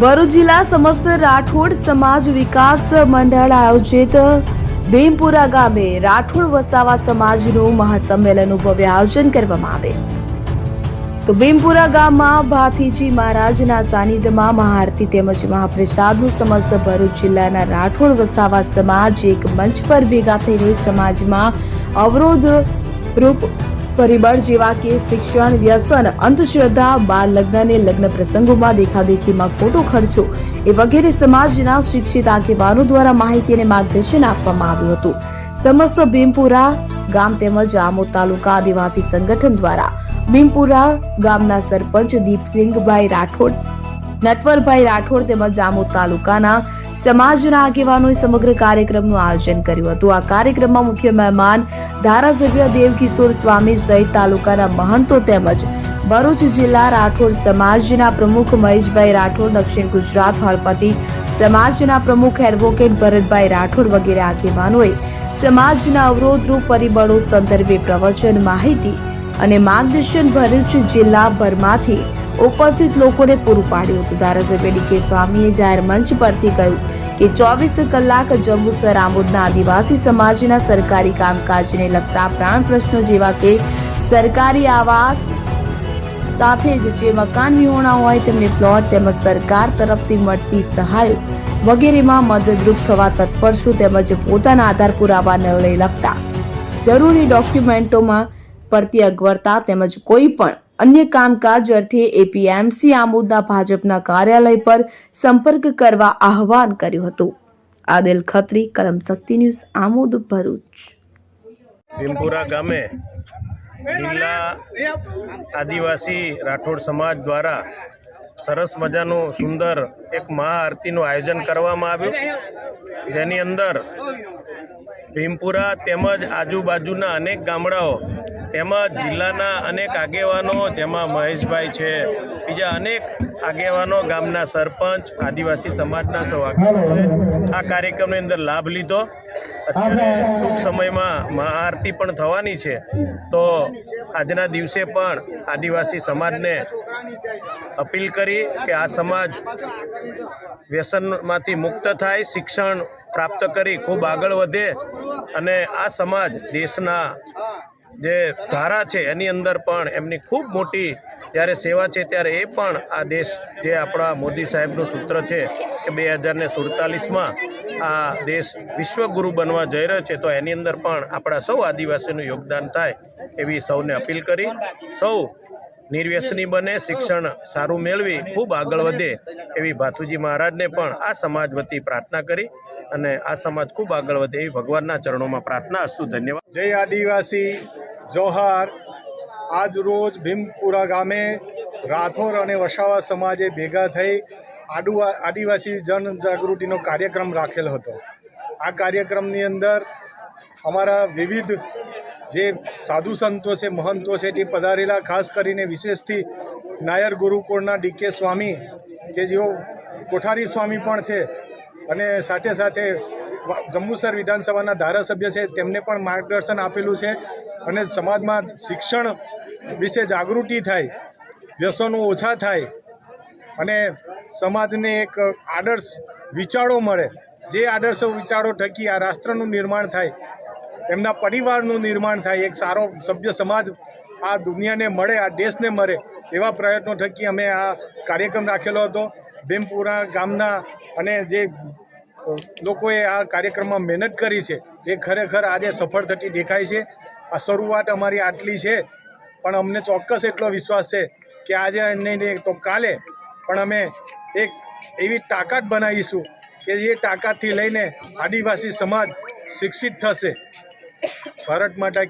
ભરૂચ જિલ્લા સમસ્ત રાઠોડ સમાજ વિકાસ મંડળ આયોજિત ભીમપુરા ગામે રાઠોડ વસાવા સમાજનું મહાસંમેલનનું ભવ્ય આયોજન કરવામાં આવે. તો ભીમપુરા ગામમાં ભાથીજી મહારાજના સાનિધ્યમાં મહાઆરતી તેમજ મહાપ્રસાદનું સમસ્ત ભરૂચ જિલ્લાના રાઠોડ વસાવા સમાજ એક મંચ પર ભેગા થઈને સમાજમાં અવરોધ રૂપ પરિબળ જેવા કે શિક્ષણ, વ્યસન, અંધશ્રદ્ધા, બાળ લગ્ન ને લગ્ન પ્રસંગોમાં દેખાદેખીમાં ખોટો ખર્ચો એ વગેરે સમાજના શિક્ષિત આગેવાનો દ્વારા માહિતી અને માર્ગદર્શન આપવામાં આવ્યું હતું. સમસ્ત ભીમપુરા ગામ તેમજ આમો તાલુકા આદિવાસી સંગઠન દ્વારા ભીમપુરા ગામના સરપંચ દીપસિંહભાઈ રાઠોડ, નટવરભાઈ રાઠોડ તેમજ આમો તાલુકાના સમાજના આગેવાનોએ સમગ્ર કાર્યક્રમનું આયોજન કર્યું હતું. આ કાર્યક્રમમાં મુખ્ય મહેમાન ધારાસભ્ય દેવકિશોર સ્વામી સહિત તાલુકાના મહંતો તેમજ ભરૂચ જિલ્લા રાઠોડ સમાજના પ્રમુખ મહેશભાઈ રાઠોડ, દક્ષિણ ગુજરાત હળપતિ સમાજના પ્રમુખ એડવોકેટ ભરતભાઈ રાઠોડ વગેરે આગેવાનોએ સમાજના અવરોધરૂપ પરિબળો સંદર્ભે પ્રવચન, માહિતી અને માર્ગદર્શન ભરૂચ જિલ્લાભરમાંથી ઉપસ્થિત લોકોને પૂરું પાડ્યું હતું. ધારાસભ્ય ડીકે સ્વામીએ જાહેર મંચ પરથી કહ્યું કે ચોવીસ કલાક જંબુસર આમોદના આદિવાસી સમાજના સરકારી કામકાજને લગતા પ્રાણ પ્રશ્નો જેવા કે સરકારી આવાસ સાથે જ જે મકાન વિહોણા હોય તેમને પ્લોટ તેમજ સરકાર તરફથી મળતી સહાય વગેરેમાં મદદરૂપ થવા તત્પર છું તેમજ પોતાના આધાર પુરાવાને લઈ લગતા જરૂરી ડોક્યુમેન્ટોમાં પડતી અગવડતા તેમજ કોઈ પણ અન્ય કામકાજ અર્થે એપીએમસી આમોદના ભાજપના કાર્યાલય પર સંપર્ક કરવા આહવાન કર્યું હતું. આદિલ ખત્રી કલમ શક્તિ ન્યૂઝ, આમોદ ભરૂચ. ભીમપુરા ગામે જિલ્લા આદિવાસી રાઠોડ સમાજ દ્વારા સરસ મજાનું સુંદર એક મહાઆરતીનું આયોજન કરવામાં આવ્યું. જેની અંદર ભીમપુરા તેમજ આજુબાજુના અનેક ગામડાઓ તેમજ જિલ્લાના અનેક આગેવાનો, જેમાં મહેશભાઈ છે, બીજા અનેક આગેવાનો, ગામના સરપંચ, આદિવાસી સમાજના સૌ આગેવાનોએ આ કાર્યક્રમની અંદર લાભ લીધો. અત્યારે ટૂંક સમયમાં મહાઆરતી પણ થવાની છે. તો આજના દિવસે પણ આદિવાસી સમાજને અપીલ કરી કે આ સમાજ વ્યસનમાંથી મુક્ત થાય, શિક્ષણ પ્રાપ્ત કરી, ખૂબ આગળ વધે અને આ સમાજ દેશના જે ધારા છે, એની અંદર પણ એમની ખૂબ મોટી જ્યારે સેવા છે, ત્યારે એ પણ આ દેશ જે આપણા મોદી સાહેબનું સૂત્ર છે કે બે હજારને સુડતાલીસમાં આ દેશ વિશ્વગુરુ બનવા જઈ રહ્યો છે, તો એની અંદર પણ આપણા સૌ આદિવાસીનું યોગદાન થાય એવી સૌને અપીલ કરી. સૌ નિર્વ્યસની બને, શિક્ષણ સારું મેળવી, ખૂબ આગળ વધે એવી ભાથુજી મહારાજને પણ આ સમાજ વતી પ્રાર્થના કરી. અને આ સમાજ ખૂબ આગળ વધે એવી ભગવાનના ચરણોમાં પ્રાર્થના અસ્તુ ધન્યવાદ. જય આદિવાસી, જોહાર. આજ રોજ ભીમપુરા ગામે રાઠોર અને વસાવા સમાજે ભેગા થઈ આડુવા, આદિવાસી જનજાગૃતિનો કાર્યક્રમ રાખેલ હતો. આ કાર્યક્રમની અંદર અમારા વિવિધ જે સાધુ સંતો છે, મહંતો છે, તે પધારેલા, ખાસ કરીને વિશેષથી નાયર ગુરુકુળના ડીકે સ્વામી, કે જેઓ કોઠારી સ્વામી પણ છે અને સાથે સાથે જંબુસર વિધાનસભાના ધારાસભ્ય છે, તેમને પણ માર્ગદર્શન આપેલું છે અને સમાજમાં શિક્ષણ વિશે જાગૃતિ થાય, વ્યસનો ઓછા થાય અને સમાજને એક આદર્શ વિચારો મળે. જે આદર્શ વિચારો થકી આ રાષ્ટ્રનું નિર્માણ થાય, એમના પરિવારનું નિર્માણ થાય, એક સારો સભ્ય સમાજ આ દુનિયાને મળે, આ દેશને મળે એવા પ્રયત્નો થકી અમે આ કાર્યક્રમ રાખેલો હતો. ભીમપુરા ગામના અને જે લોકોએ આ કાર્યક્રમમાં મહેનત કરી છે, એ ખરેખર આજે સફળ થતી દેખાય છે. આ શરૂઆત અમારી આટલી છે, પણ અમને ચોક્કસ એટલો વિશ્વાસ છે કે આજે નહીં તો કાલે પણ અમે એક એવી તાકાત બનાવીશું કે જે તાકાતથી લઈને આદિવાસી સમાજ શિક્ષિત થશે. ભારત માતા